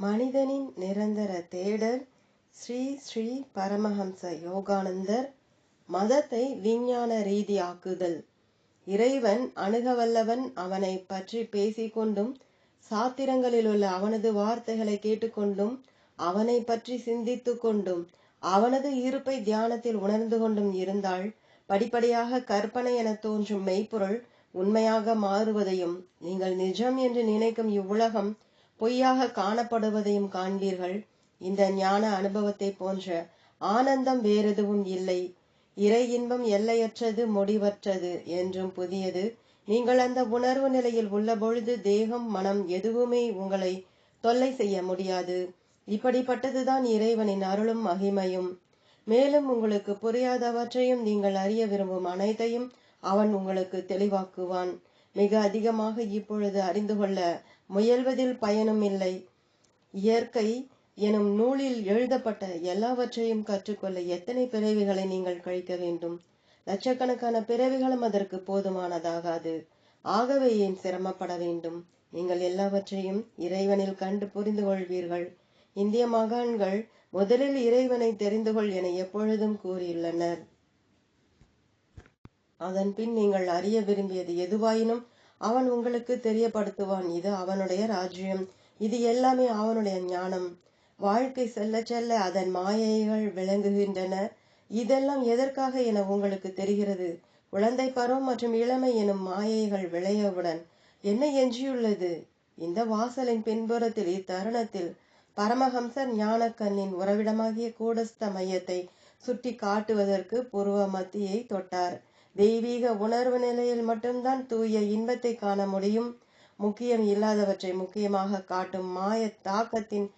மனிதனின் நிரந்தர தேடல் ஸ்ரீ ஸ்ரீ பரமஹம்ச யோகானந்தர் மதத்தை விஞ்ஞான ரீதியாக்குதல். இறைவன் அணுகவல்லவன் அவனை பற்றி பேசிக்கொண்டும் சாத்திரங்களிலுள்ள அவனது வார்த்தைகளை கேட்டுக்கொண்டும் அவனை பற்றி சிந்தித்து கொண்டும் அவனது இருப்பை தியானத்தில் உணர்ந்து கொண்டும் இருந்தால் படிப்படியாக கற்பனை என தோன்றும் மெய்ப்பொருள் உண்மையாக மாறுவதையும் நீங்கள் நிஜம் என்று நினைக்கும் இவ்வுலகம் பொய்யாக காணப்படுவதையும் காண்பீர்கள். இந்த ஞான அனுபவத்தை போன்ற ஆனந்தம் வேறெதுவும் இல்லை. இறை இன்பம் எல்லையற்றது முடிவற்றது என்றும் புதியது. நீங்கள் அந்த உணர்வு நிலையில் உள்ள பொழுது தேகம் மனம் எதுவுமே உங்களை தொல்லை செய்ய முடியாது. இப்படிப்பட்டதுதான் இறைவனின் அருளும் மகிமையும். மேலும் உங்களுக்கு புரியாதவற்றையும் நீங்கள் அறிய விரும்பும் அனைத்தையும் அவன் உங்களுக்கு தெளிவாக்குவான். மிக அதிகமாக இப்பொழுது அறிந்து கொள்ள முயல்வதில் பயனும் இல்லை. இயற்கை எனும் நூலில் எழுதப்பட்ட எல்லாவற்றையும் கற்றுக்கொள்ள எத்தனை பிறவிகளை நீங்கள் கழிக்க வேண்டும்? லட்சக்கணக்கான பிறவிகளும் அதற்கு போதுமானதாகாது. ஆகவே ஏன் சிரமப்பட வேண்டும்? நீங்கள் எல்லாவற்றையும் இறைவனில் கண்டு புரிந்து கொள்வீர்கள். இந்திய மகான்கள் முதலில் இறைவனை தெரிந்து கொள் என எப்பொழுதும் கூறியுள்ளனர். அதன் பின் நீங்கள் அறிய விரும்பியது எதுவாயினும் அவன் உங்களுக்கு தெரியப்படுத்துவான். இது அவனுடைய ராஜ்யம். இது எல்லாமே அவனுடைய ஞானம். வாழ்க்கை செல்ல செல்ல அதன் மாயைகள் விளங்குகின்றன. இதெல்லாம் எதற்காக என உங்களுக்கு தெரிகிறது? குழந்தை பருவம் மற்றும் இளமை எனும் மாயைகள் விளையவுடன் என்ன எஞ்சியுள்ளது? இந்த வாசலின் பின்புறத்தில் இத்தருணத்தில் பரமஹம்சர் ஞானக்கண்ணின் உறவிடமாகிய கூடஸ்த மையத்தை சுட்டி காட்டுவதற்கு பூர்வ மத்தியை தொட்டார். தெய்வீக உணர்வு நிலையில் மட்டும்தான் தூய இன்பத்தை காண முடியும். முக்கியம் இல்லாதவற்றை முக்கியமாக காட்டும் மாய தாக்கத்தின்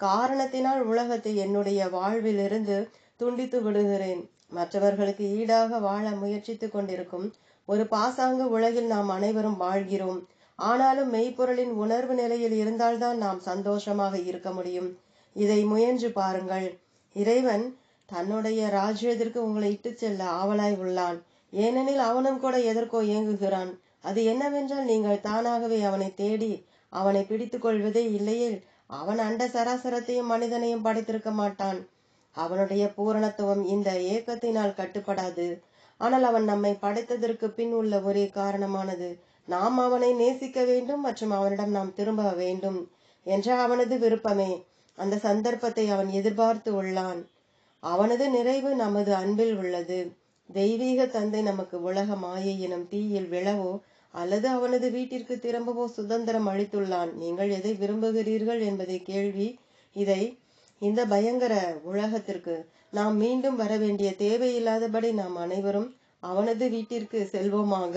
காரணத்தினால் உலகத்தை என்னுடைய வாழ்விலிருந்து துண்டித்து விடுகிறேன். மற்றவர்களுக்கு ஈடாக வாழ முயற்சித்துக் கொண்டிருக்கும் ஒரு பாசாங்கு உலகில் நாம் அனைவரும் வாழ்கிறோம். ஆனாலும் மெய்ப்பொருளின் உணர்வு நிலையில் இருந்தால்தான் நாம் சந்தோஷமாக இருக்க முடியும். இதை முயன்று பாருங்கள். இறைவன் தன்னுடைய ராஜ்யத்திற்கு உங்களை இட்டுச் செல்ல ஆவலாய் உள்ளான். ஏனெனில் அவனும் கூட எதற்கோ இயங்குகிறான். அது என்னவென்றால் நீங்கள் தானாகவே அவனை தேடி அவனை பிடித்துக் கொள்வதே இல்லையே. அவன் அண்ட சராசரத்தையும் மனிதனையும் படைத்திருக்க மாட்டான். அவனுடைய பூரணத்துவம் இந்த ஏக்கத்தினால் கட்டுப்படாது. ஆனால் அவன் நம்மை படைத்ததற்கு பின் உள்ள ஒரே காரணமானது. நாம் அவனை நேசிக்க வேண்டும் மற்றும் அவனிடம் நாம் திரும்ப வேண்டும் என்ற அவனது விருப்பமே. அந்த சந்தர்ப்பத்தை அவன் எதிர்பார்த்து உள்ளான். அவனது நிறைவு நமது அன்பில் உள்ளது. தெய்வீக தந்தை நமக்கு உலக மாயை எனும் தீயில் விழவோ அல்லது அவனது வீட்டிற்கு திரும்பவோ சுதந்திரம் அளித்துள்ளான். நீங்கள் எதை விரும்புகிறீர்கள் என்பதை கேள்வி. இதை இந்த பயங்கர உலகத்திற்கு நாம் மீண்டும் வர வேண்டிய தேவையில்லாதபடி நாம் அனைவரும் அவனது வீட்டிற்கு செல்வோமாக.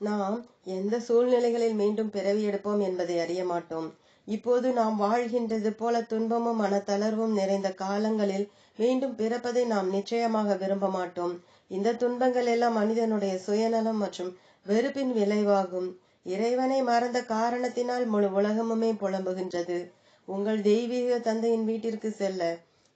நாம் எந்த சூழ்நிலைகளில் மீண்டும் பிறவி எடுப்போம் என்பதை அறிய மாட்டோம். இப்போது நாம் வாழ்கின்றது போல துன்பமும் மனத்தளர்வும் நிறைந்த காலங்களில் மீண்டும் பிறப்பதை நாம் நிச்சயமாக விரும்ப மாட்டோம் இந்த துன்பங்கள் எல்லாம் மனிதனுடைய சுயநலம் மற்றும் வெறுப்பின் விளைவாகும். இறைவனை மறந்த காரணத்தினால் முழு உலகமுமே புலம்புகின்றது. உங்கள் தெய்வீக தந்தையின் வீட்டிற்கு செல்ல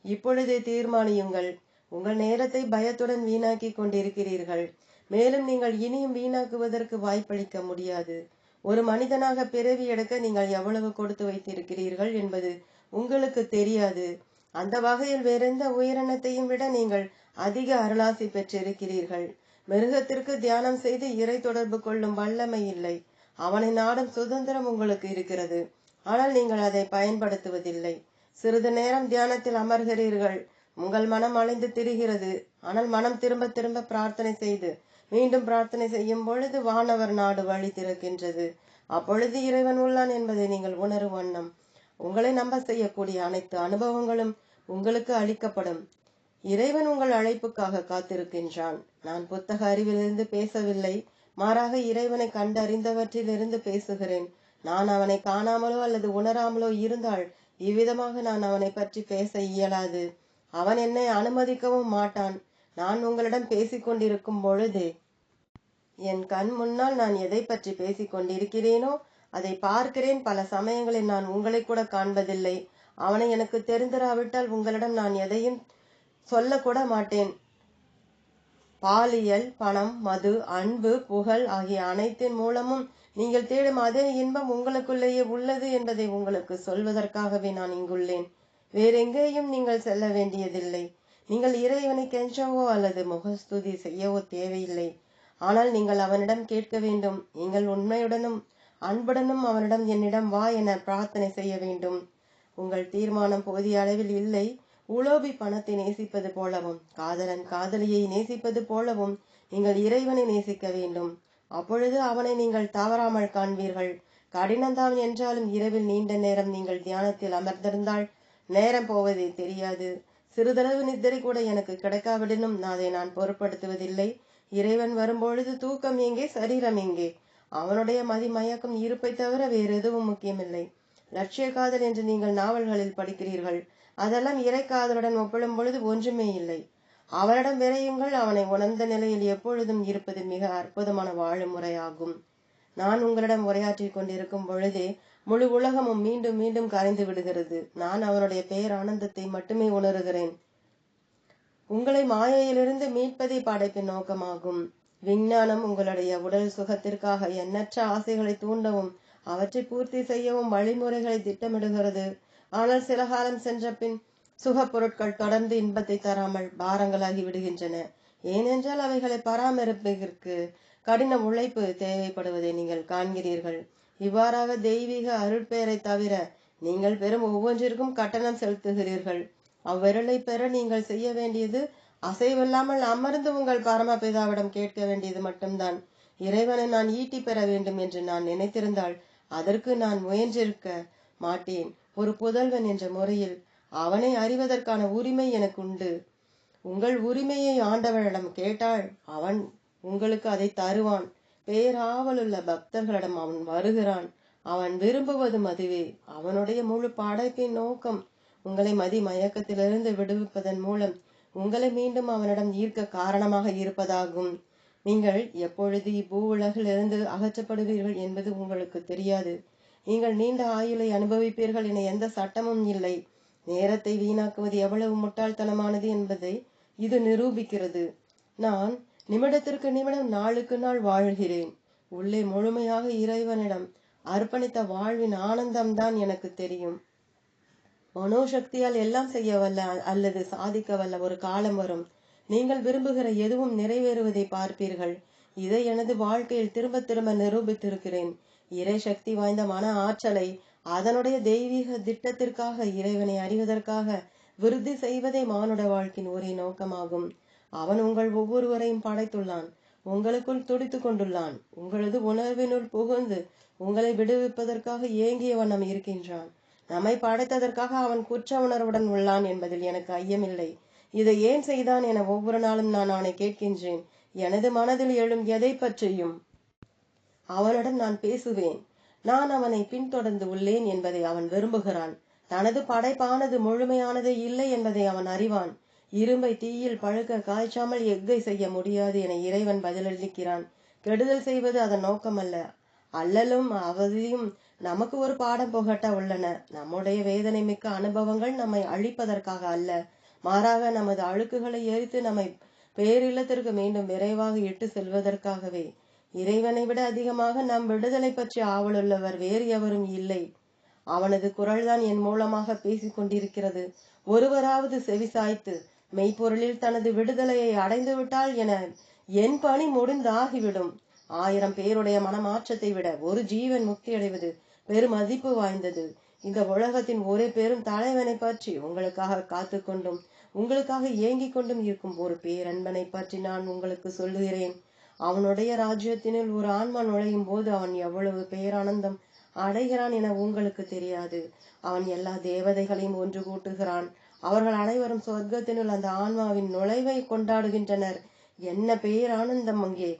இப்பொழுதே தீர்மானியுங்கள். உங்கள் நேரத்தை பயத்துடன் வீணாக்கி கொண்டிருக்கிறீர்கள். மேலும் நீங்கள் இனியும் வீணாக்குவதற்கு வாய்ப்பளிக்க முடியாது. ஒரு மனிதனாக பிறவி எடுக்க நீங்கள் எவ்வளவு கொடுத்து வைத்திருக்கிறீர்கள் என்பது உங்களுக்கு தெரியாது. அந்த வகையில் வேறெந்த உயிரினத்தையும் விட நீங்கள் அதிக அருளாசி பெற்றிருக்கிறீர்கள். மிருகத்திற்கு தியானம் செய்து இறை தொடர்பு கொள்ளும் வல்லமை இல்லை. அவனை நாடும் சுதந்திரம் உங்களுக்கு இருக்கிறது. ஆனால் நீங்கள் அதை பயன்படுத்துவதில்லை. சிறிது நேரம் தியானத்தில் அமர்கிறீர்கள். உங்கள் மனம் அலைந்து திரிகிறது. ஆனால் மனம் திரும்ப திரும்ப பிரார்த்தனை செய்து மீண்டும் பிரார்த்தனை செய்யும் பொழுது வானவர் நாடு வழி திறக்கின்றது. அப்பொழுது இறைவன் உள்ளான் என்பதை நீங்கள் உணரும் வண்ணம் உங்களை நம்ப செய்யக்கூடிய அனைத்து அனுபவங்களும் உங்களுக்கு அளிக்கப்படும். இறைவன் உங்கள் அழைப்புக்காக காத்திருக்கின்றான். நான் புத்தக அறிவிலிருந்து பேசவில்லை. மாறாக இறைவனை கண்டறிந்தவற்றிலிருந்து பேசுகிறேன். நான் அவனை காணாமலோ அல்லது உணராமலோ இருந்தால் இவ்விதமாக நான் அவனை பற்றி பேச இயலாது. அவன் என்னை அனுமதிக்கவும் மாட்டான். நான் உங்களிடம் பேசிக் கொண்டிருக்கும் பொழுதே என் கண் முன்னால் நான் எதை பற்றி பேசிக் கொண்டிருக்கிறேனோ அதை பார்க்கிறேன். பல சமயங்களில் நான் உங்களை கூட காண்பதில்லை. அவனை எனக்கு தெரிந்திராவிட்டால் உங்களிடம் நான் எதையும் சொல்லக்கூட மாட்டேன். பாலியல் பணம் மது அன்பு புகழ் ஆகிய அனைத்தின் மூலமும் நீங்கள் தேடும் அதே இன்பம் உங்களுக்குள்ளேயே உள்ளது என்பதை உங்களுக்கு சொல்வதற்காகவே நான் இங்குள்ளேன். வேறெங்கேயும் நீங்கள் செல்ல வேண்டியதில்லை. நீங்கள் இறைவனை கெஞ்சவோ அல்லது முகஸ்துதி செய்யவோ தேவையில்லை. ஆனால் நீங்கள் அவனிடம் கேட்க வேண்டும். நீங்கள் உண்மையுடனும் அன்புடனும் அவனிடம் என்னிடம் வா என பிரார்த்தனை செய்ய வேண்டும். உங்கள் தீர்மானம் போதிய அளவில் இல்லை. உலோபி பணத்தை நேசிப்பது போலவும் காதலன் காதலியை நேசிப்பது போலவும் நீங்கள் இறைவனை நேசிக்க வேண்டும். அப்பொழுது அவனை நீங்கள் தவறாமல் காண்பீர்கள். கடினம்தான் என்றாலும் இரவில் நீண்ட நேரம் நீங்கள் தியானத்தில் அமர்ந்திருந்தால் நேரம் போவதே தெரியாது. சிறிதளவு நித்திரை கூட எனக்கு கிடைக்காவிடனும் அதை நான் பொருட்படுத்துவதில்லை. இறைவன் வரும்பொழுது தூக்கம் எங்கே சரீரம் எங்கே? அவனுடைய மதிமயக்கம் இருப்பை தவிர வேறு எதுவும் முக்கியமில்லை. லட்சிய காதல் என்று நீங்கள் நாவல்களில் படிக்கிறீர்கள். அதெல்லாம் இறை காதலுடன் ஒப்பிடும் பொழுது ஒன்றுமே இல்லை. அவனிடம் விரையுங்கள் அவனை உணர்ந்த நிலையில் எப்பொழுதும் இருப்பது மிக அற்புதமான வாழும் முறையாகும். நான் உங்களிடம் உரையாற்றிக் கொண்டிருக்கும் பொழுதே முழு உலகமும் மீண்டும் மீண்டும் கரைந்து விடுகிறது. நான் அவனுடைய பெயர் ஆனந்தத்தை மட்டுமே உணர்கிறேன். உங்களை மாயையிலிருந்து மீட்பதே படைப்பின் நோக்கமாகும். விஞ்ஞானம் உங்களுடைய உடல் சுகத்திற்காக எண்ணற்ற ஆசைகளை தூண்டவும் அவற்றை பூர்த்தி செய்யவும் வழிமுறைகளை திட்டமிடுகிறது. ஆனால் சில காலம் சென்ற பின் சுகப் பொருட்கள் தொடர்ந்து இன்பத்தை தராமல் பாரங்களாகி விடுகின்றன. ஏனென்றால் அவைகளை பராமரிப்பதற்கு கடின உழைப்பு தேவைப்படுவதை நீங்கள் காண்கிறீர்கள். இவ்வாறாக தெய்வீக அருட்பெயரை தவிர நீங்கள் பெறும் ஒவ்வொன்றிற்கும் கட்டணம் செலுத்துகிறீர்கள். அவ்விரலை பெற நீங்கள் செய்ய வேண்டியது அசைவில்லாமல் அமர்ந்து உங்கள் பரமபிதாவிடம் கேட்க வேண்டியது மட்டும்தான். இறைவனை நான் ஈட்டி பெற வேண்டும் என்று நான் நினைத்திருந்தால் அதற்கு நான் முயன்றிருக்க மாட்டேன். ஒரு புதல்வன் என்ற முறையில் அவனை அறிவதற்கான உரிமை எனக்கு உண்டு. உங்கள் உரிமையை ஆண்டவனிடம் கேட்டால் அவன் உங்களுக்கு அதை தருவான். பேராவலுள்ள பக்தர்களிடம் அவன் வருகிறான். அவன் விரும்புவதும் அதுவே அவனுடைய முழு படைப்பின் நோக்கம் உங்களை மதி மயக்கத்திலிருந்து விடுவிப்பதன் மூலம் உங்களை மீண்டும் அவனிடம் ஈர்க்க காரணமாக இருப்பதாகும். நீங்கள் எப்பொழுது இப்பூ உலகிலிருந்து அகற்றப்படுவீர்கள் என்பது உங்களுக்கு தெரியாது. நீங்கள் நீண்ட ஆயுளை அனுபவிப்பீர்கள் என எந்த சட்டமும் இல்லை. நேரத்தை வீணாக்குவது எவ்வளவு முட்டாள்தனமானது என்பதை இது நிரூபிக்கிறது. நான் நிமிடத்திற்கு நிமிடம் நாளுக்கு நாள் வாழ்கிறேன். உள்ளே முழுமையாக இறைவனிடம் அர்ப்பணித்த வாழ்வின் ஆனந்தம்தான் எனக்கு தெரியும். மனோசக்தியால் எல்லாம் செய்ய வல்ல அல்லது சாதிக்க வல்ல ஒரு காலம் வரும். நீங்கள் விரும்புகிற எதுவும் நிறைவேறுவதை பார்ப்பீர்கள். இதை எனது வாழ்க்கையில் திரும்ப திரும்ப நிரூபித்திருக்கிறேன். இறை சக்தி வாய்ந்த மன ஆற்றலை அதனுடைய தெய்வீக திட்டத்திற்காக இறைவனை அறிவதற்காக விருத்தி செய்வதே மானுட வாழ்க்கையின் ஒரே நோக்கமாகும். அவன் உங்கள் ஒவ்வொருவரையும் படைத்துள்ளான். உங்களுக்குள் துடித்து கொண்டுள்ளான். உங்களது உணர்வினுள் புகுந்து உங்களை விடுவிப்பதற்காக ஏங்கிய வண்ணம் இருக்கின்றான். நம்மை படைத்ததற்காக அவன் குற்ற உணர்வுடன் உள்ளான் என்பதில் எனக்கு ஐயமில்லை. இதை ஏன் செய்தான் என ஒவ்வொரு நாளும் நான் அவனை கேட்கின்றேன். எனது மனதில் எழும் எதை பற்றியும் அவனிடம் நான் பேசுவேன். நான் அவனை பின்தொடர்ந்து உள்ளேன் என்பதை அவன் விரும்புகிறான் தனது படைப்பானது முழுமையானதே இல்லை என்பதை அவன் அறிவான். இரும்பை தீயில் பழுக்க காய்ச்சாமல் எஃகை செய்ய முடியாது என இறைவன் பதிலளிக்கிறான். கெடுதல் செய்வது அதன் நோக்கமல்ல. அல்லலும் அவதியும் நமக்கு ஒரு பாடம் புகட்ட உள்ளன. நம்முடைய வேதனை மிக்க அனுபவங்கள் நம்மை அழிப்பதற்காக அல்ல. மாறாக நமது அழுக்குகளை எரித்து நம்மை பேரில்லத்திற்கு மீண்டும் விரைவாக இட்டு செல்வதற்காகவே. இறைவனை விட அதிகமாக நம் விடுதலை பற்றி ஆவலுள்ளவர் வேறு எவரும் இல்லை. அவனது குரல்தான் என் மூலமாக பேசிக் கொண்டிருக்கிறது. ஒருவராவது செவிசாய்த்து மெய்ப்பொருளில் தனது விடுதலையை அடைந்து விட்டால் என என் பணி முடிந்தாகிவிடும். ஆயிரம் பேருடைய மனமாற்றத்தை விட ஒரு ஜீவன் முக்தி அடைவது பெரும் மதிப்பு வாய்ந்தது. இந்த உலகத்தின் ஒரே பெரும் தலைவனை பற்றி உங்களுக்காக காத்து கொண்டும் உங்களுக்காக ஏங்கிக் கொண்டும் இருக்கும் ஒரு பேரன்பனை பற்றி நான் உங்களுக்கு சொல்லுகிறேன். அவனுடைய ராஜ்யத்தினில் ஒரு ஆன்மா நுழையும் போது அவன் எவ்வளவு பேரானந்தம் அடைகிறான் என உங்களுக்கு தெரியாது. அவன் எல்லா தேவதைகளையும் ஒன்று கூட்டுகிறான். அவர்கள் அனைவரும் சொர்க்கத்தினுள் அந்த ஆன்மாவின் நுழைவை கொண்டாடுகின்றனர். என்ன பேரானந்தம் அங்கே?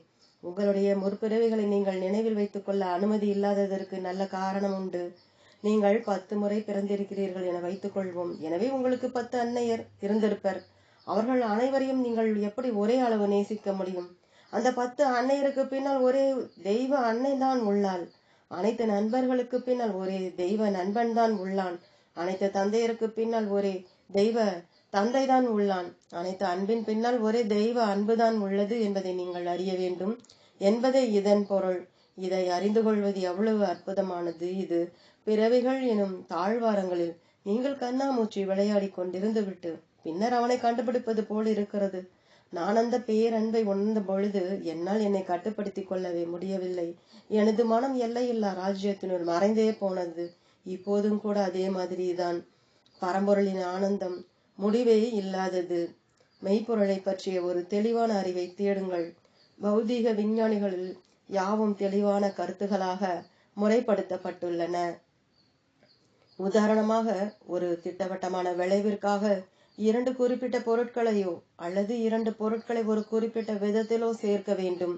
உங்களுடைய முற்பிறவிகளை நீங்கள் நினைவில் வைத்துக் கொள்ள அனுமதி இல்லாததற்கு நல்ல காரணம் உண்டு. நீங்கள் பத்து முறை பிறந்திருக்கிறீர்கள் என வைத்துக் கொள்வோம். எனவே உங்களுக்கு பத்து அன்னையர் இருந்திருப்பர். அவர்கள் அனைவரையும் நீங்கள் எப்படி ஒரே அளவு நேசிக்க முடியும்? அந்த பத்து அன்னையருக்கு பின்னால் ஒரே தெய்வ அன்னை தான் உள்ளாள். அனைத்து நண்பர்களுக்கு பின்னால் ஒரே தெய்வ நண்பன் தான் உள்ளான். அனைத்து தந்தையருக்கு பின்னால் ஒரே தெய்வ தந்தை தான் உள்ளான். அனைத்து அன்பின் பின்னால் ஒரே தெய்வ அன்புதான் உள்ளது என்பதை நீங்கள் அறிய வேண்டும். என்பதே இதன் பொருள். இதை அறிந்து கொள்வது எவ்வளவு அற்புதமானது இது. பிறவிகள் எனும் தாழ்வாரங்களில் நீங்கள் கண்ணாமூச்சி விளையாடி கொண்டிருந்து விட்டு பின்னர் அவனை கண்டுபிடிப்பது போல் இருக்கிறது. நான் அந்த பேரன்பை உணர்ந்த பொழுது என்னால் என்னை கட்டுப்படுத்திக் கொள்ளவே முடியவில்லை. எனது மனம் எல்லையில்லா ராஜ்யத்தினுள் மறைந்தே போனது. இப்போதும் கூட அதே மாதிரிதான். பரம்பொருளின் ஆனந்தம் முடிவே இல்லாதது. மெய்ப்பொருளை பற்றிய ஒரு தெளிவான அறிவை தேடுங்கள். பௌதீக விஞ்ஞானிகளில் யாவும் தெளிவான கருத்துகளாக முறைப்படுத்தப்பட்டுள்ளன. உதாரணமாக ஒரு திட்டவட்டமான விளைவிற்காக இரண்டு குறிப்பிட்ட பொருட்களையோ அல்லது இரண்டு பொருட்களை ஒரு குறிப்பிட்ட விதத்திலோ சேர்க்க வேண்டும்.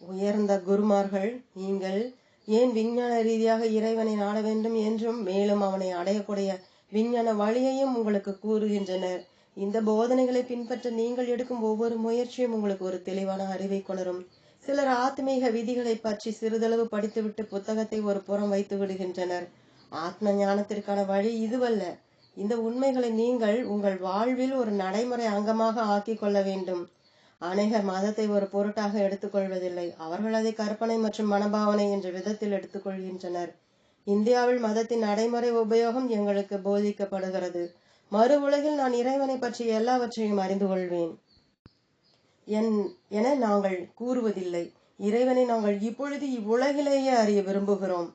உயர்ந்த குருமார்கள் நீங்கள் ஏன் விஞ்ஞான ரீதியாக இறைவனை நாட வேண்டும் என்றும் மேலும் அவனை அடையக்கூடிய விஞ்ஞான வழியையும் உங்களுக்கு கூறுகின்றனர். இந்த போதனைகளை பின்பற்ற நீங்கள் எடுக்கும் ஒவ்வொரு முயற்சியும் உங்களுக்கு ஒரு தெளிவான அறிவை கொணரும். சிலர் ஆத்மீக விதிகளை பற்றி சிறிதளவு படித்துவிட்டு புத்தகத்தை ஒரு புறம் வைத்து விடுகின்றனர். ஆத்ம ஞானத்திற்கான வழி இதுவல்ல. இந்த உண்மைகளை நீங்கள் உங்கள் வாழ்வில் ஒரு நடைமுறை அங்கமாக ஆக்கிக் கொள்ள வேண்டும். அநேகர் மதத்தை ஒரு பொருட்டாக எடுத்துக்கொள்வதில்லை அவர்கள் அதை கற்பனை மற்றும் மனபாவனை என்ற விதத்தில் எடுத்துக்கொள்கின்றனர் இந்தியாவில் மதத்தின் நடைமுறை உபயோகம் எங்களுக்கு போதிக்கப்படுகிறது. மறு உலகில் நான் இறைவனை பற்றி எல்லாவற்றையும் அறிந்து கொள்வேன். என் என நாங்கள் கூறுவதில்லை. இறைவனை நாங்கள் இப்பொழுது இவ்வுலகிலேயே அறிய விரும்புகிறோம்.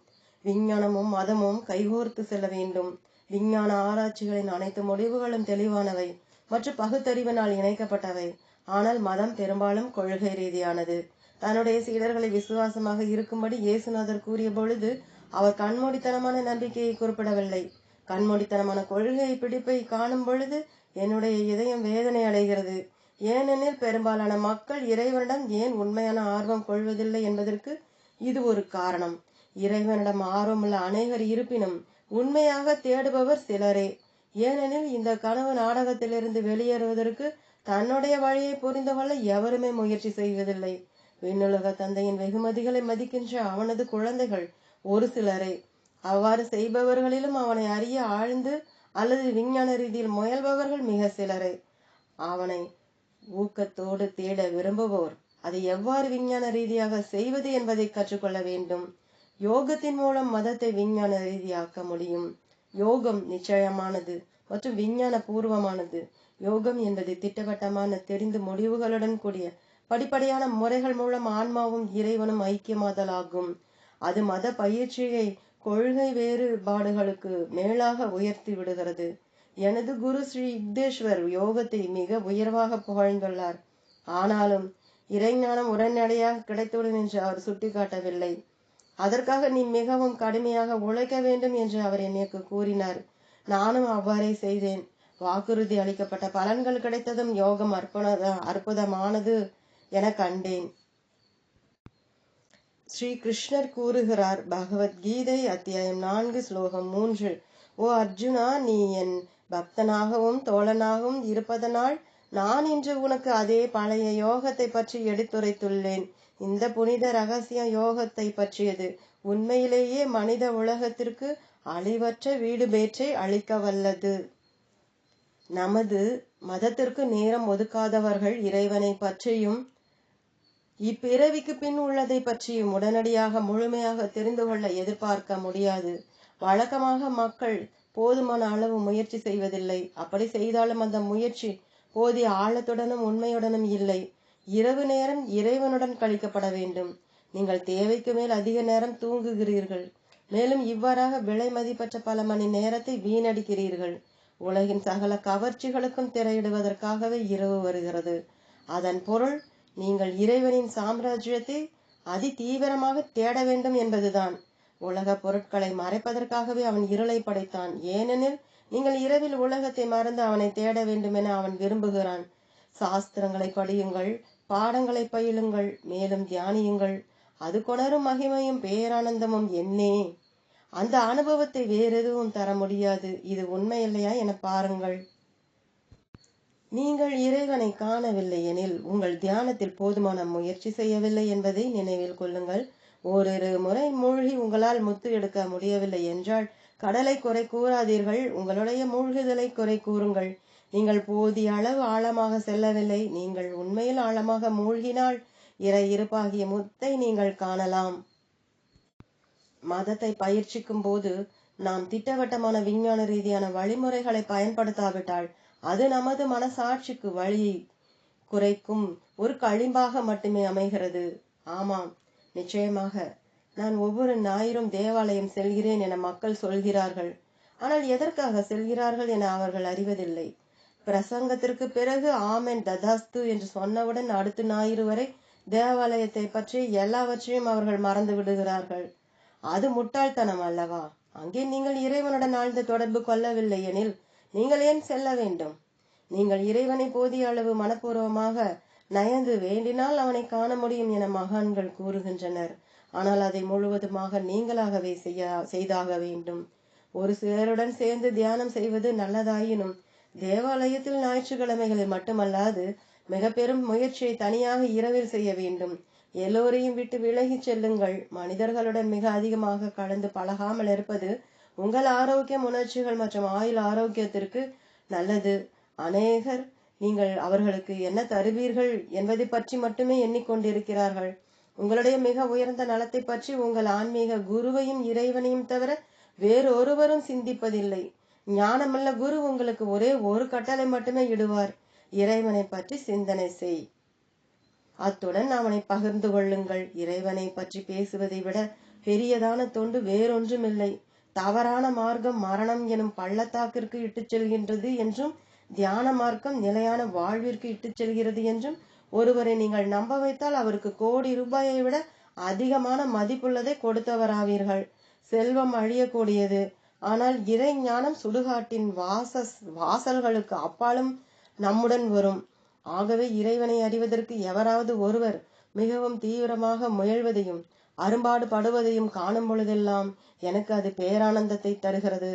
விஞ்ஞானமும் மதமும் கைகோர்த்து செல்ல வேண்டும். விஞ்ஞான ஆராய்ச்சிகளின் அனைத்து முடிவுகளும் தெளிவானவை மற்றும் பகுத்தறிவினால் இணைக்கப்பட்டவை. ஆனால் மதம் பெரும்பாலும் கொள்கை ரீதியானது. தன்னுடைய சீடர்களை விசுவாசமாக இருக்கும்படி இயேசுநாதர் கூறிய பொழுது அவர் கண்மூடித்தனமான நம்பிக்கையை குறிப்பிடவில்லை. கண்மூடித்தனமான கொள்கை பிடிப்பை காணும் பொழுது என்னுடைய இதயம் வேதனை அடைகிறது. ஏனெனில் பெரும்பாலான மக்கள் இறைவனிடம் ஏன் உண்மையான ஆர்வம் கொள்வதில்லை என்பதற்கு இது ஒரு காரணம். இறைவனிடம் ஆர்வமுள்ள அநேகர் இருப்பினும் உண்மையாக தேடுபவர் சிலரே. ஏனெனில் இந்த கனவு நாடகத்திலிருந்து வெளியேறுவதற்கு தன்னுடைய வழியை புரிந்து கொள்ள எவருமே முயற்சி செய்வதில்லை. விண்ணுலக தந்தையின் வெகுமதிகளை மதிக்கின்ற அவனது குழந்தைகள் ஒரு சிலரை. அவ்வாறு செய்பவர்களிலும் அவனை அறிய ஆழ்ந்து அல்லது விஞ்ஞான ரீதியில் முயல்பவர்கள் மிக சிலரை. அவனை ஊக்கத்தோடு தேட விரும்புவோர். அதை எவ்வாறு விஞ்ஞான ரீதியாக செய்வது என்பதை கற்றுக்கொள்ள வேண்டும். யோகத்தின் மூலம் மதத்தை விஞ்ஞான ரீதியாக்க முடியும். யோகம் நிச்சயமானது மற்றும் விஞ்ஞான பூர்வமானது யோகம் என்பது திட்டவட்டமான தெரிந்து முடிவுகளுடன் கூடிய படிப்படியான முறைகள் மூலம் ஆன்மாவும் இறைவனும் ஐக்கியமாதலாகும். அது மத பயிற்சியை கொள்கை வேறுபாடுகளுக்கு மேலாக உயர்த்தி விடுகிறது. எனது குரு ஸ்ரீ யுக்தேஸ்வர் யோகத்தை மிக உயர்வாக புகழ்ந்துள்ளார். ஆனாலும் இறைஞானம் உடனடியாக கிடைத்துவிடும் என்று அவர் சுட்டிக்காட்டவில்லை. அதற்காக நீ மிகவும் கடுமையாக உழைக்க வேண்டும் என்று அவர் எனக்கு கூறினார். நானும் அவ்வாறே செய்தேன். வாக்குறுதி அளிக்கப்பட்ட பலன்கள் கிடைத்ததும் யோகம் அற்புத அற்புதமானது என கண்டேன். ஸ்ரீ கிருஷ்ணர் கூறுகிறார் பகவத்கீதை அத்தியாயம் நான்கு ஸ்லோகம் மூன்று. ஓ அர்ஜுனா நீ என் பக்தனாகவும் தோழனாகவும் இருப்பதனால் நான் இன்று உனக்கு அதே பழைய யோகத்தை பற்றி எடுத்துரைத்துள்ளேன். இந்த புனித ரகசிய யோகத்தை பற்றியது உண்மையிலேயே மனித உலகத்திற்கு அழிவற்ற வீடு பேற்றை அளிக்க வல்லது. நமது மதத்திற்கு நேரம் ஒதுக்காதவர்கள் இறைவனை பற்றியும் இப்பிறவிக்கு பின் உள்ளதை பற்றியும் உடனடியாக முழுமையாக தெரிந்து கொள்ள எதிர்பார்க்க முடியாது. வழக்கமாக மக்கள் போதுமான அளவு முயற்சி செய்வதில்லை. அப்படி செய்தாலும் அந்த முயற்சி போதிய ஆழத்துடனும் உண்மையுடனும் இல்லை. இரவு நேரம் இறைவனுடன் கழிக்கப்பட வேண்டும். நீங்கள் தேவைக்கு மேல் அதிக நேரம் தூங்குகிறீர்கள். மேலும் இவ்வாறாக விலை மதிப்பற்ற பல மணி நேரத்தை வீணடிக்கிறீர்கள். உலகின் சகல கவர்ச்சிகளுக்கும் திரையிடுவதற்காகவே இரவு வருகிறது. அதன் பொருள் நீங்கள் இறைவனின் சாம்ராஜ்யத்தை அதி தீவிரமாக தேட வேண்டும் என்பதுதான். உலக பொருட்களை மறைப்பதற்காகவே அவன் இருளை படைத்தான். ஏனெனில் நீங்கள் இரவில் உலகத்தை மறந்து அவனை தேட வேண்டும் என அவன் விரும்புகிறான். சாஸ்திரங்களை படியுங்கள் பாடங்களை பயிலுங்கள் மேலும் தியானியுங்கள். அது கொணரும் மகிமையும் பேரானந்தமும் என்னே. அந்த அனுபவத்தை வேறெதுவும் தர முடியாது. இது உண்மை இல்லையா என பாருங்கள். நீங்கள் இறைவனை காணவில்லை எனில் உங்கள் தியானத்தில் போதுமான முயற்சி செய்யவில்லை என்பதை நினைவில் கொள்ளுங்கள். ஓரிரு முறை மூழ்கி உங்களால் முத்து எடுக்க முடியவில்லை என்றால் கடலை குறை கூறாதீர்கள். உங்களுடைய மூழ்குதலை குறை கூறுங்கள். நீங்கள் போதிய அளவு ஆழமாக செல்லவில்லை. நீங்கள் உண்மையில் ஆழமாக மூழ்கினால் இறை இருப்பாகிய முத்தை நீங்கள் காணலாம். மதத்தை பயிற்சிக்கும் போது நாம் திட்டவட்டமான விஞ்ஞான ரீதியான வழிமுறைகளை பயன்படுத்தாவிட்டால் அது நமது மனசாட்சிக்கு வழி குறைக்கும். ஒரு களிம்பாக மட்டுமே அமைகிறது. ஆமாம் நிச்சயமாக. நான் ஒவ்வொரு ஞாயிறும் தேவாலயம் செல்கிறேன் என மக்கள் சொல்கிறார்கள். ஆனால் எதற்காக செல்கிறார்கள் என அவர்கள் அறிவதில்லை. பிரசங்கத்திற்கு பிறகு ஆமென் ததாஸ்து என்று சொன்னவுடன் அடுத்த ஞாயிறு வரை தேவாலயத்தை பற்றி எல்லாவற்றையும் அவர்கள் மறந்து விடுகிறார்கள். அது முட்டாள்தனம் அல்லவா? அங்கே நீங்கள் இறைவனுடன் ஆழ்ந்த தொடர்பு கொள்ளவில்லை எனில் நீங்கள் ஏன் செல்ல வேண்டும்? நீங்கள் இறைவனை போதிய அளவு மனப்பூர்வமாக நயந்து வேண்டினால் அவனை காண முடியும் என மகான்கள் கூறுகின்றனர். ஆனால் அதை முழுவதுமாக நீங்களாகவே செய்ய செய்தாக வேண்டும். ஒரு சிலருடன் சேர்ந்து தியானம் செய்வது நல்லதாயினும் தேவாலயத்தில் ஞாயிற்றுக்கிழமைகளில் மட்டுமல்லாது மிக பெரும் முயற்சியை தனியாக இரவில் செய்ய வேண்டும். எல்லோரையும் விட்டு விலகிச் செல்லுங்கள். மனிதர்களுடன் மிக அதிகமாக கலந்து பழகாமல் இருப்பது உங்கள் ஆரோக்கியம் உணர்ச்சிகள் மற்றும் ஆயுள் ஆரோக்கியத்திற்கு நல்லது. அநேகர் நீங்கள் அவர்களுக்கு என்ன தருவீர்கள் என்பதை பற்றி மட்டுமே எண்ணிக்கொண்டிருக்கிறார்கள். உங்களுடைய மிக உயர்ந்த நலத்தை பற்றி உங்கள் ஆன்மீக குருவையும் இறைவனையும் தவிர வேறொருவரும் சிந்திப்பதில்லை. ஞானமல்ல குரு உங்களுக்கு ஒரே ஒரு கட்டளை மட்டுமே இடுவார். இறைவனை பற்றி சிந்தனை செய். அத்துடன் அவனை பகிர்ந்து கொள்ளுங்கள். இறைவனை பற்றி பேசுவதை விட பெரியதான தொண்டு வேறொன்றுமில்லை. தவறான மார்க்கம் மரணம் எனும் பள்ளத்தாக்கிற்கு இட்டுச் செல்கின்றது என்றும் தியான மார்க்கம் நிலையான வாழ்விற்கு இட்டுச் செல்கிறது என்றும் ஒருவரை நீங்கள் நம்ப வைத்தால் அவருக்கு கோடி ரூபாயை விட அதிகமான மதிப்புள்ளதை கொடுத்தவராவீர்கள். செல்வம் அழியக்கூடியது. ஆனால் இறை ஞானம் சுடுகாட்டின் வாச வாசல்களுக்கு அப்பாலும் நம்முடன் வரும். ஆகவே இறைவனை அறிவதற்கு எவராவது ஒருவர் மிகவும் தீவிரமாக முயல்வதையும் அரும்பாடு படுவதையும் காணும் பொழுதெல்லாம் எனக்கு அது பேரானந்தத்தை தருகிறது.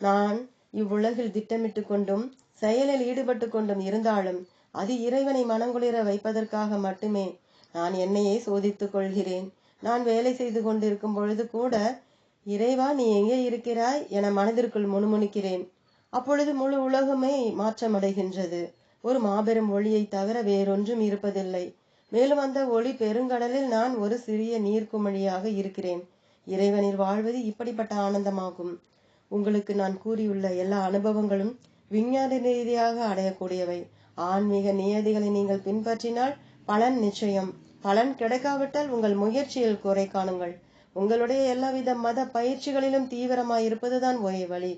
நான் இவ்வுலகில் திட்டமிட்டு கொண்டும் செயலில் ஈடுபட்டு கொண்டும் இருந்தாலும் அது இறைவனை மனங்குளிர வைப்பதற்காக மட்டுமே நான் என்னையே சோதித்துக் கொள்கிறேன். நான் வேலை செய்து கொண்டிருக்கும் பொழுது கூட இறைவா நீ எங்கே இருக்கிறாய் என மனதிற்குள் முணுமுணுக்கிறேன். அப்பொழுது முழு உலகமே மாற்றமடைகின்றது. ஒரு மாபெரும் ஒளியை தவிர வேறொன்றும் இருப்பதில்லை. மேலும் அந்த ஒளி பெருங்கடலில் நான் ஒரு சிறிய நீர்க்குமிழியாக இருக்கிறேன். இறைவனில் வாழ்வது இப்படிப்பட்ட ஆனந்தமாகும். உங்களுக்கு நான் கூறியுள்ள எல்லா அனுபவங்களும் விஞ்ஞான ரீதியாக அடையக்கூடியவை. ஆன்மீக நியதிகளை நீங்கள் பின்பற்றினால் பலன் நிச்சயம். பலன் கிடைக்காவிட்டால் உங்கள் முயற்சியில் குறை காணுங்கள். உங்களுடைய எல்லாவித மத பயிற்சிகளிலும் தீவிரமாய் இருப்பதுதான் ஒரே வழி.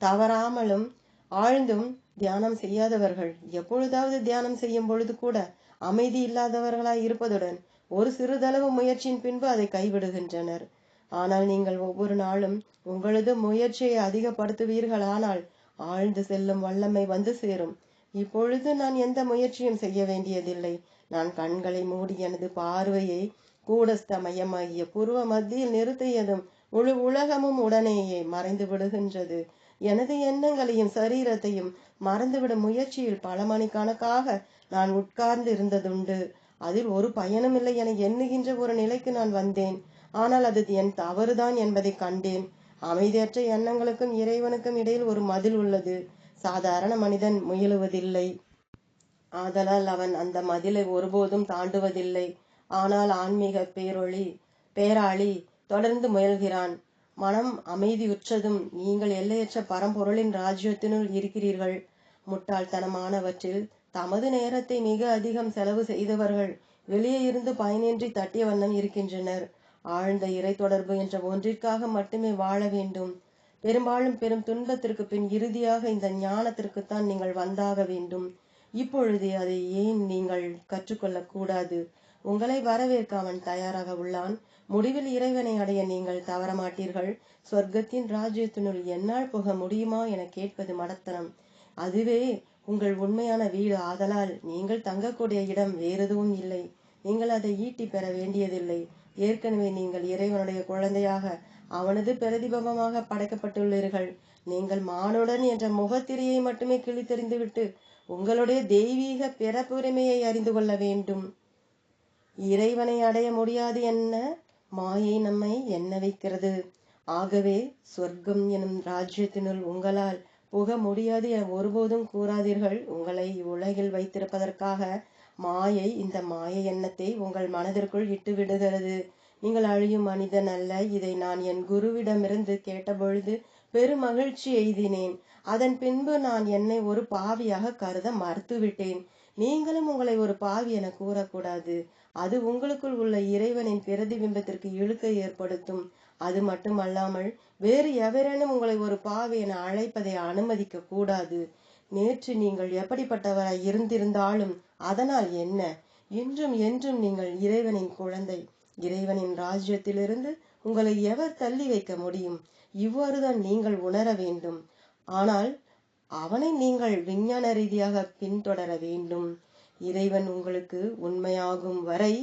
தவறாமலும் ஆழ்ந்தும் தியானம் செய்யாதவர்கள். எப்பொழுதாவது தியானம் செய்யும் பொழுது கூட அமைதி இல்லாதவர்களாய் இருப்பதுடன் ஒரு சிறிதளவு முயற்சியின் பின்பு அதை கைவிடுகின்றனர். ஆனால் நீங்கள் ஒவ்வொரு நாளும் உங்களது முயற்சியை அதிகப்படுத்துவீர்களானால் ஆழ்ந்து செல்லும் வல்லமை வந்து சேரும். இப்பொழுது நான் எந்த முயற்சியும் செய்ய வேண்டியதில்லை. நான் கண்களை மூடி எனது பார்வையை கூடஸ்த மயமாகிய புருவ மத்தியில் நிறுத்தியதும் முழு உலகமும் உடனேயே மறைந்து விடுகின்றது. எனது எண்ணங்களையும் சரீரத்தையும் மறந்துவிடும் முயற்சியில் பல மணிக்கணக்காக நான் உட்கார்ந்து இருந்ததுண்டு அதில் ஒரு பயனுமில்லை என எண்ணுகின்ற ஒரு நிலைக்கு நான் வந்தேன். ஆனால் அது என் தவறுதான் என்பதை கண்டேன். அமைதியற்ற எண்ணங்களுக்கும் இறைவனுக்கும் இடையில் ஒரு மதில் உள்ளது. சாதாரண மனிதன் முயலுவதில்லை. ஆதலால் அவன் அந்த மதிலை ஒருபோதும் தாண்டுவதில்லை. ஆனால் ஆன்மீக பேரொளி பேராளி தொடர்ந்து முயல்கிறான். மனம் அமைதியுற்றதும் நீங்கள் எல்லையற்ற பரம்பொருளின் ராஜ்யத்தினுள் இருக்கிறீர்கள். முட்டாள்தனமானவற்றில் தமது நேரத்தை மிக அதிகம் செலவு செய்தவர்கள் வெளியே இருந்து பயனின்றி தட்டிய வண்ணம் இருக்கின்றனர். ஆழ்ந்த இறை தொடர்பு என்ற ஒன்றிற்காக மட்டுமே வாழ வேண்டும். பெரும்பாலும் பெரும் துன்பத்திற்கு பின் இறுதியாக இந்த ஞானத்திற்குத்தான் நீங்கள் வந்தாக வேண்டும். இப்பொழுதே அதை ஏன் நீங்கள் கற்றுக்கொள்ளக்கூடாது உங்களை வரவேற்க அவன் தயாராக உள்ளான். முடிவில் இறைவனை அடைய நீங்கள் தவறமாட்டீர்கள். சொர்க்கத்தின் ராஜ்யத்தினுள் என்னால் போக முடியுமா என கேட்பது மடத்தனம். அதுவே உங்கள் உண்மையான வீடு. ஆதலால் நீங்கள் தங்கக்கூடிய இடம் வேறெதுவும் இல்லை. நீங்கள் அதை ஈட்டி பெற வேண்டியதில்லை. ஏற்கனவே நீங்கள் இறைவனுடைய குழந்தையாக அவனது பிரதிபமாக படைக்கப்பட்டுள்ளீர்கள். நீங்கள் மானுடன் என்ற முகத்திரையை மட்டுமே கிழித்தெறிந்துவிட்டு உங்களுடைய தெய்வீக பிறப்புரிமையை அறிந்து கொள்ள வேண்டும். இறைவனை அடைய முடியாது என்ன? மாயை நம்மை எண்ண வைக்கிறது? ஆகவே சொர்க்கம் எனும் ராஜ்யத்தினுள் உங்களால் புக முடியாது என ஒருபோதும் கூறாதீர்கள். உங்களை உலகில் வைத்திருப்பதற்காக மாயை இந்த மாய எண்ணத்தை உங்கள் மனதிற்குள் இட்டு விடுகிறது. நீங்கள் அழியும் மனிதன் அல்ல. இதை நான் என் குருவிடமிருந்து கேட்டபொழுது பெரும் மகிழ்ச்சி எய்தினேன். அதன் பின்பு நான் என்னை ஒரு பாவியாக கருத மறுத்துவிட்டேன். நீங்களும் உங்களை ஒரு பாவி என கூறக்கூடாது. அது உங்களுக்குள் உள்ள இறைவனின் பிரதிபிம்பத்திற்கு இழுக்கை ஏற்படுத்தும். அது மட்டுமல்லாமல் வேறு எவரேனும் உங்களை ஒரு பாவி என அழைப்பதை அனுமதிக்க கூடாது. நேற்று நீங்கள் எப்படிப்பட்டவராய் இருந்திருந்தாலும் அதனால் என்ன? இன்றும் என்றும் நீங்கள் இறைவனின் குழந்தை. இறைவனின் ராஜ்யத்திலிருந்து உங்களை எவர் தள்ளி வைக்க முடியும்? இவ்வாறுதான் நீங்கள் உணர வேண்டும். ஆனால் அவனை நீங்கள் விஞ்ஞான ரீதியாக பின்தொடர வேண்டும். இறைவன் உங்களுக்கு உண்மையாகும் வரை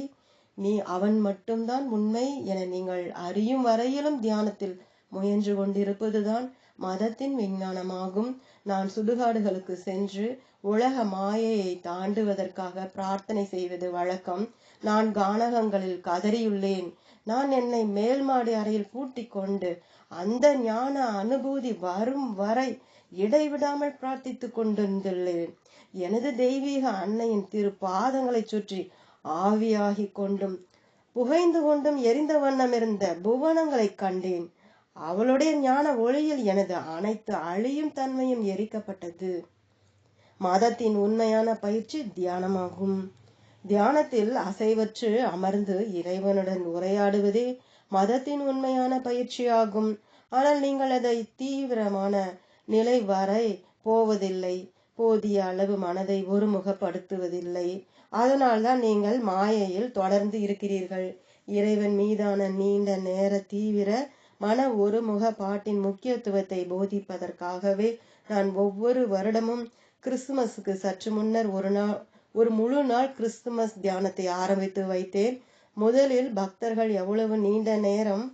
நீ அவன் மட்டும்தான் உண்மை என நீங்கள் அறியும் வரையிலும் தியானத்தில் முயன்று கொண்டிருப்பதுதான் மதத்தின் விஞ்ஞானமாகும். நான் சுடுகாடுகளுக்கு சென்று உலக மாயையை தாண்டுவதற்காக பிரார்த்தனை செய்வது வழக்கம். நான் கானகங்களில் கதறியுள்ளேன். நான் என்னை மேல்மாடி அறையில் பூட்டிக் கொண்டு அந்த ஞான அனுபூதி வரும் வரை இடைவிடாமல் பிரார்த்தித்துக் கொண்டிருந்துள்ளேன். எனது தெய்வீக அன்னையின் திரு பாதங்களைச் சுற்றி ஆவியாகிக் கொண்டும் புகைந்து கொண்டும் எரிந்த வண்ணம் இருந்த புவனங்களைக் கண்டேன். அவளுடைய ஞான ஒளியில் எனது அனைத்து அழியும் தன்மையும் எரிக்கப்பட்டது. மதத்தின் உண்மையான பயிற்சி தியானமாகும். தியானத்தில் அசைவற்று அமர்ந்து இறைவனுடன் உரையாடுவதே மதத்தின் உண்மையான பயிற்சியாகும். ஆனால் நீங்கள் அதை தீவிரமான நிலை வரை போவதில்லை. போதிய அளவு மனதை ஒருமுகப்படுத்துவதில்லை. அதனால்தான் நீங்கள் மாயையில் தொடர்ந்து இருக்கிறீர்கள். இறைவன் மீதான நீண்ட நேர தீவிர மன ஒருமுக பாட்டின் முக்கியத்துவத்தை போதிப்பதற்காகவே நான் ஒவ்வொரு வருடமும் கிறிஸ்துமஸுக்கு சற்று முன்னர் ஒரு நாள் ஒரு முழு நாள் கிறிஸ்துமஸ் தியானத்தை ஆரம்பித்து வைத்தேன். முதலில் பக்தர்கள் எவ்வளவு நீண்ட நேரம்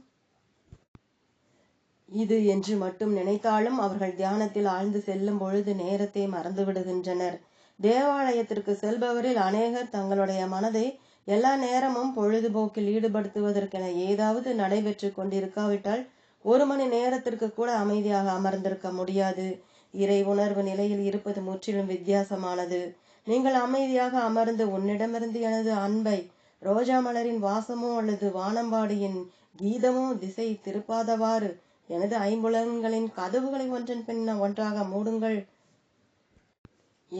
இது என்று மட்டும் நினைத்தாலும் அவர்கள் தியானத்தில் ஆழ்ந்து செல்லும் பொழுது நேரத்தை மறந்து விடுகின்றனர் தேவாலயத்திற்கு செல்பவரில் அநேகர் தங்களுடைய மனதை எல்லா நேரமும் பொழுதுபோக்கில் ஈடுபடுத்துவதற்கென ஏதாவது நடைபெற்று கொண்டிருக்காவிட்டால் ஒரு மணி நேரத்திற்கு கூட அமைதியாக அமர்ந்திருக்க முடியாது. இறை உணர்வு நிலையில் இருப்பது முற்றிலும் வித்தியாசமானது. நீங்கள் அமைதியாக அமர்ந்து உன்னிடமிருந்து எனது அன்பை ரோஜா மலரின் வாசமோ அல்லது வானம்பாடியின் கீதமோ திசை திருப்பாதவாறு எனது ஐம்புலன்களின் கதவுகளை ஒன்றன் பின்ன ஒன்றாக மூடுங்கள்.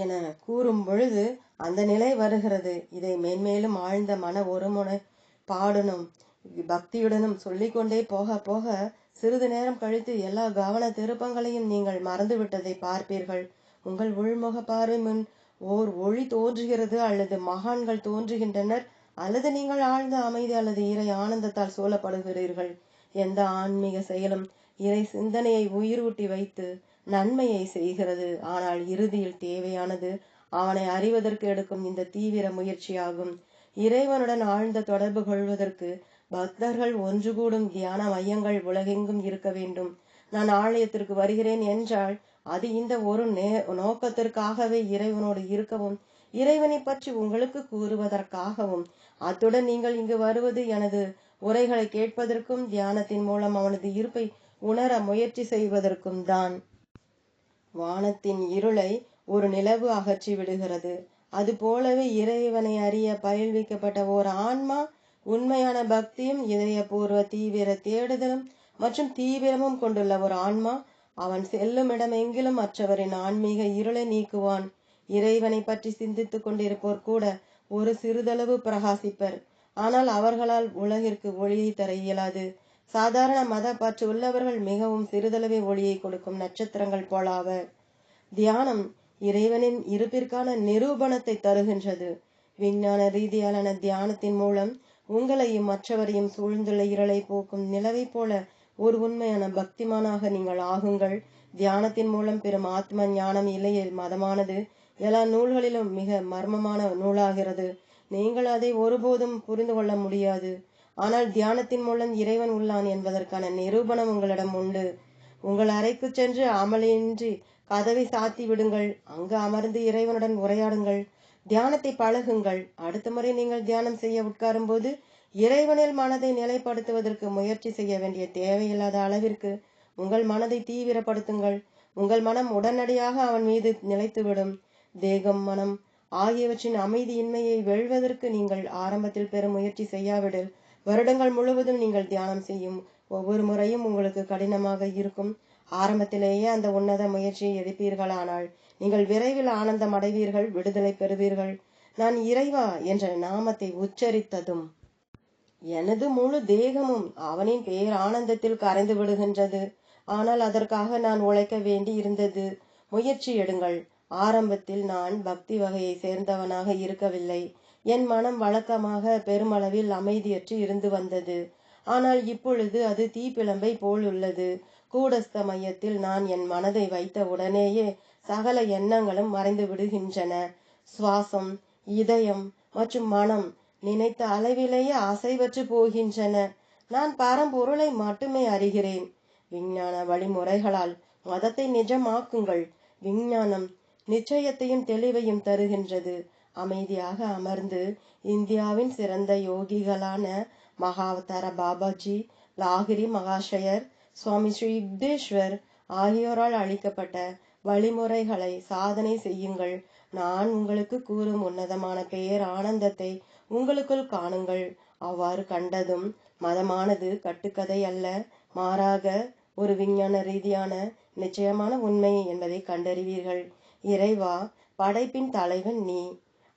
என கூறும் பொழுது அந்த நிலை வருகிறது. இதை மேன்மேலும் ஆழ்ந்த மன ஒருமுனை பாடணும் பக்தியுடனும் சொல்லிக்கொண்டே போக போக சிறிது நேரம் கழித்து எல்லா கவன திருப்பங்களையும் நீங்கள் மறந்துவிட்டதை பார்ப்பீர்கள். உங்கள் உள்முக பார்வை முன் ஓர் ஒளி தோன்றுகிறது அல்லது மகான்கள் தோன்றுகின்றனர் அல்லது நீங்கள் ஆழ்ந்த அமைதி அல்லது இறை ஆனந்தத்தால் சூழப்படுகிறீர்கள். எந்த ஆன்மீக செயலும் இறை சிந்தனையை உயிரூட்டி வைத்து நன்மையை செய்கிறது. ஆனால் இறுதியில் தேவையானது அவனை அறிவதற்கு எடுக்கும் இந்த தீவிர முயற்சியாகும். இறைவனுடன் ஆழ்ந்த தொடர்பு கொள்வதற்கு பக்தர்கள் ஒன்று கூடும் தியான மையங்கள் உலகெங்கும் இருக்க வேண்டும். நான் ஆலயத்திற்கு வருகிறேன் என்றால் அது இந்த ஒரு நே நோக்கத்திற்காகவே இறைவனோடு இருக்கவும் இறைவனை பற்றி உங்களுக்கு கூறுவதற்காகவும். அத்துடன் நீங்கள் இங்கு வருவது எனது உரைகளை கேட்பதற்கும் தியானத்தின் மூலம் அவனது இருப்பை உணர முயற்சி செய்வதற்கும் தான் வானத்தின் இருளை ஒரு நிலவு அகற்றி விடுகிறது. அது போலவே இறைவனை அறிய பயில்விக்கப்பட்ட ஓர் ஆன்மா உண்மையான பக்தியும் இதயபூர்வ தீவிர தேடுதலும் மற்றும் தீவிரமும் கொண்டுள்ள ஒரு ஆன்மா. அவன் செல்லும் இடமெங்கிலும் மற்றவரின் ஆன்மீக இருளை நீக்குவான். இறைவனை பற்றி சிந்தித்துக் கொண்டிருப்போர் கூட ஒரு சிறிதளவு பிரகாசிப்பர். ஆனால் அவர்களால் உலகிற்கு ஒளியை தர இயலாது. சாதாரண மத பற்று உள்ளவர்கள் மிகவும் சிறிதளவே ஒளியை கொடுக்கும் நட்சத்திரங்கள் போலாவர் தியானம் இறைவனின் இருப்பிற்கான நிரூபணத்தை தருகின்றது. விஞ்ஞான ரீதியாலான தியானத்தின் மூலம் உங்களையும் மற்றவரையும் சூழ்ந்துள்ள இருளை போக்கும் நிலவை போல ஒரு உண்மையான பக்திமானாக நீங்கள் ஆகுங்கள். தியானத்தின் மூலம் பெறும் ஆத்ம ஞானம் இல்லையில் மதமானது எல்லா நூல்களிலும் மிக மர்மமான நூலாகிறது. நீங்கள் அதை ஒருபோதும் புரிந்து கொள்ள முடியாது. ஆனால் தியானத்தின் மூலம் இறைவன் உள்ளான் என்பதற்கான நிரூபணம் உங்களிடம் உண்டு. உங்கள் அறைக்கு சென்று அமளியின்றி கதவை சாத்தி விடுங்கள். அங்கு அமர்ந்து இறைவனுடன் உரையாடுங்கள். தியானத்தை பழகுங்கள். அடுத்த முறை நீங்கள் தியானம் செய்ய உட்காரும் போது இறைவனில் மனதை நிலைப்படுத்துவதற்கு முயற்சி செய்ய வேண்டிய தேவையில்லாத அளவிற்கு உங்கள் மனதை தீவிரப்படுத்துங்கள். உங்கள் மனம் உடனடியாக அவன் மீது நிலைத்துவிடும். தேகம் மனம் ஆகியவற்றின் அமைதியின்மையை வெல்வதற்கு நீங்கள் ஆரம்பத்தில் பெரும் முயற்சி செய்யாவிடில் வருடங்கள் முழுவதும் நீங்கள் தியானம் செய்யும் ஒவ்வொரு முறையும் உங்களுக்கு கடினமாக இருக்கும். ஆரம்பத்திலேயே அந்த உன்னத முயற்சியை எடுப்பீர்களானால் நீங்கள் விரைவில் ஆனந்தம் அடைவீர்கள் விடுதலை பெறுவீர்கள். நான் இறைவா என்ற நாமத்தை உச்சரித்ததும் எனது முழு தேகமும் அவனின் பேர் ஆனந்தத்தில் கரைந்து விடுகின்றது. ஆனால் அதற்காக நான் உழைக்க வேண்டி இருந்தது. முயற்சி எடுங்கள். ஆரம்பத்தில் நான் பக்தி வகையை சேர்ந்தவனாக இருக்கவில்லை. என் மனம் வழக்கமாக பெருமளவில் அமைதியற்று இருந்து வந்தது. ஆனால் இப்பொழுது அது தீப்பிழம்பை போல் உள்ளது. கூடஸ்த மையத்தில் நான் என் மனதை வைத்த உடனேயே சகல எண்ணங்களும் மறைந்து விடுகின்றன. சுவாசம் இதயம் மற்றும் மனம் நினைத்த அளவிலேயே அசைவற்று போகின்றன. நான் பரம்பொருளை மட்டுமே அறிகிறேன். விஞ்ஞான வழிமுறைகளால் மதத்தை நிஜமாக்குங்கள். விஞ்ஞானம் நிச்சயத்தையும் தெளிவையும் தருகின்றது. அமைதியாக அமர்ந்து இந்தியாவின் சிறந்த யோகிகளான மகாவதார பாபாஜி லாகிரி மகாஷயர் சுவாமி ஸ்ரீ யுக்தேஸ்வர் ஆகியோரால் அளிக்கப்பட்ட வழிமுறைகளை சாதனை செய்யுங்கள். நான் உங்களுக்கு கூறும் உன்னதமான பெயர் ஆனந்தத்தை உங்களுக்குள் காணுங்கள். அவ்வாறு கண்டதும் மதமானது கட்டுக்கதை அல்ல. மாறாக ஒரு விஞ்ஞான ரீதியான நிச்சயமான உண்மை என்பதை கண்டறிவீர்கள். இறைவா படைப்பின் தலைவன் நீ.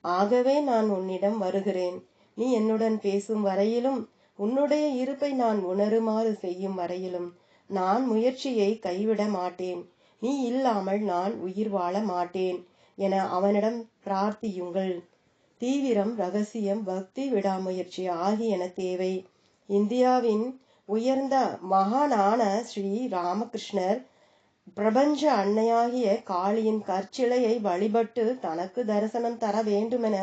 ஆகவே நான் உன்னிடம் வருகிறேன். நீ என்னுடன் பேசும் வரையிலும் உன்னுடைய இருப்பை நான் உணருமாறு செய்யும் வரையிலும் நான் முயற்சியை கைவிட மாட்டேன். நீ இல்லாமல் நான் உயிர் வாழ மாட்டேன் என அவனிடம் பிரார்த்தியுங்கள். தீவிரம் ரகசியம் பக்தி விடாமுயற்சி ஆகியன தேவை. இந்தியாவின் உயர்ந்த மகானான ஸ்ரீ ராமகிருஷ்ணர் பிரபஞ்ச அன்னையாகிய காளியின் கற்சிலையை வழிபட்டு தனக்கு தரிசனம் தர வேண்டுமென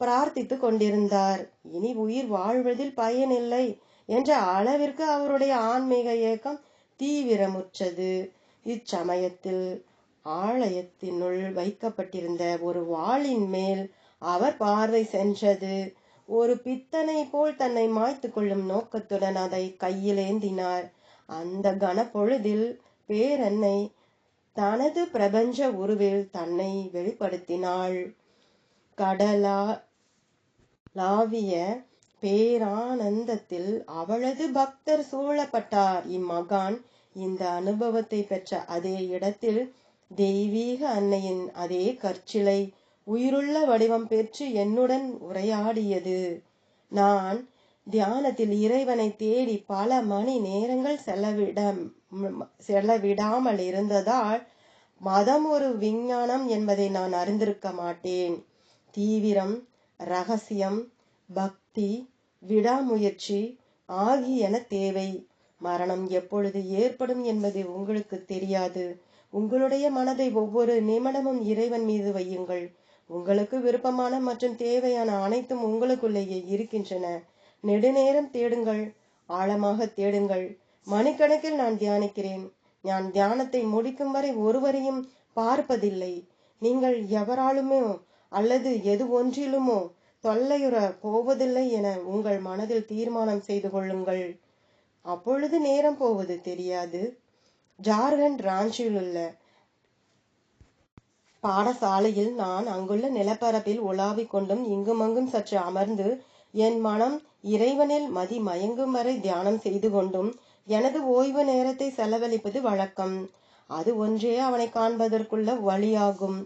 பிரார்த்தித்துக் கொண்டிருந்தார். இனி உயிர் வாழ்வதில் பயனில்லை என்ற அளவிற்கு அவருடைய ஆன்மீக இயக்கம் தீவிரமுற்றது. இச்சமயத்தில் ஆலயத்தினுள் வைக்கப்பட்டிருந்த ஒரு வாளின் மேல் அவர் பார்வை சென்றது. ஒரு பித்தனை போல் தன்னை மாய்த்து கொள்ளும் நோக்கத்துடன் அதை கையில் ஏந்தினார் அந்த கனப்பொழுதில் பேரன்னை தனது பிரபஞ்ச உருவில் தன்னை வெளிப்படுத்தினாள். கடலா லாவிய பேரானந்தத்தில் அவளது பக்தர் சூழப்பட்டார். இம்மகான் இந்த அனுபவத்தை பெற்ற அதே இடத்தில் தெய்வீக அன்னையின் அதே கற்சிலை உயிருள்ள வடிவம் பெற்று என்னுடன் உரையாடியது. நான் தியானத்தில் இறைவனை தேடி பல மணி நேரங்கள் செல்ல செலவிடாமல் இருந்ததால் மதம் ஒரு விஞ்ஞானம் என்பதை நான் அறிந்திருக்க மாட்டேன். தீவிரம் ரகசியம் பக்தி விடாமுயற்சி ஆகியன தேவை. மரணம் எப்பொழுது ஏற்படும் என்பது உங்களுக்கு தெரியாது. உங்களுடைய மனதை ஒவ்வொரு நிமிடமும் இறைவன் மீது வையுங்கள். உங்களுக்கு விருப்பமான மற்றும் தேவையான அனைத்தும் உங்களுக்குள்ளேயே இருக்கின்றன. நெடுநேரம் தேடுங்கள். ஆழமாக தேடுங்கள். மணிக்கணக்கில் நான் தியானிக்கிறேன். நான் தியானத்தை முடிக்கும் வரை ஒருவரையும் பார்ப்பதில்லை. நீங்கள் எவராலுமோ அல்லது எது ஒன்றிலுமோ தொல்லையுற போவதில்லை என உங்கள் மனதில் தீர்மானம் செய்து கொள்ளுங்கள். அப்பொழுது நேரம் போவது தெரியாது. ஜார்க்கண்ட் ராஞ்சியில் உள்ள பாடசாலையில் நான் அங்குள்ள நிலப்பரப்பில் உலாவிக் கொண்டும் இங்குமங்கும் சற்று அமர்ந்து என் மனம் இறைவனில் மதி மயங்கும் வரை தியானம் செய்து கொண்டும் எனது ஓய்வு நேரத்தை செலவழிப்பது வழக்கம். அது ஒன்றே அவனை காண்பதற்குள்ள வழியாகும்.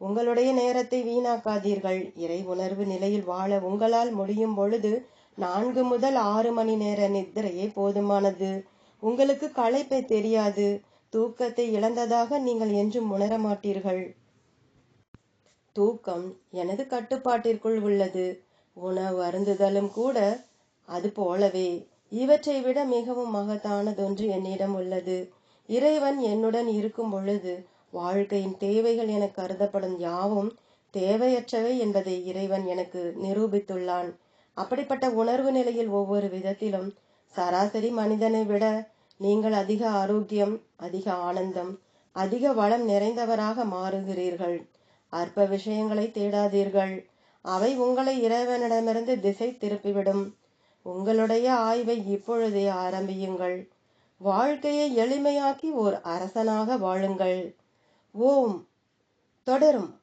உங்களுடைய நேரத்தை வீணாக்காதீர்கள். இறை உணர்வு நிலையில் வாழ உங்களால் முடியும் பொழுது நான்கு முதல் ஆறு மணி நேர நித்திரையே போதுமானது. உங்களுக்கு களைப்பை தெரியாது. தூக்கத்தை இழந்ததாக நீங்கள் என்றும் உணர மாட்டீர்கள். தூக்கம் எனது கட்டுப்பாட்டிற்குள் உள்ளது. உணவு அருந்துதலும் கூட அது போலவே. இவற்றை விட மிகவும் மகத்தானதொன்று என்னிடம் உள்ளது. இறைவன் என்னுடன் இருக்கும் பொழுது வாழ்க்கையின் தேவைகள் என கருதப்படும் யாவும் தேவையற்றவை என்பதை இறைவன் எனக்கு நிரூபித்துள்ளான். அப்படிப்பட்ட உணர்வு நிலையில் ஒவ்வொரு விதத்திலும் சராசரி மனிதனை விட நீங்கள் அதிக ஆரோக்கியம் அதிக ஆனந்தம் அதிக வளம் நிறைந்தவராக மாறுகிறீர்கள். அற்ப விஷயங்களை தேடாதீர்கள். அவை உங்களை இறைவனிடமிருந்து திசை திருப்பிவிடும். உங்களுடைய ஆய்வை இப்பொழுதே ஆரம்பியுங்கள். வாழ்க்கையை எளிமையாக்கி ஓர் அரசனாக வாழுங்கள். ஓம். தொடரும்.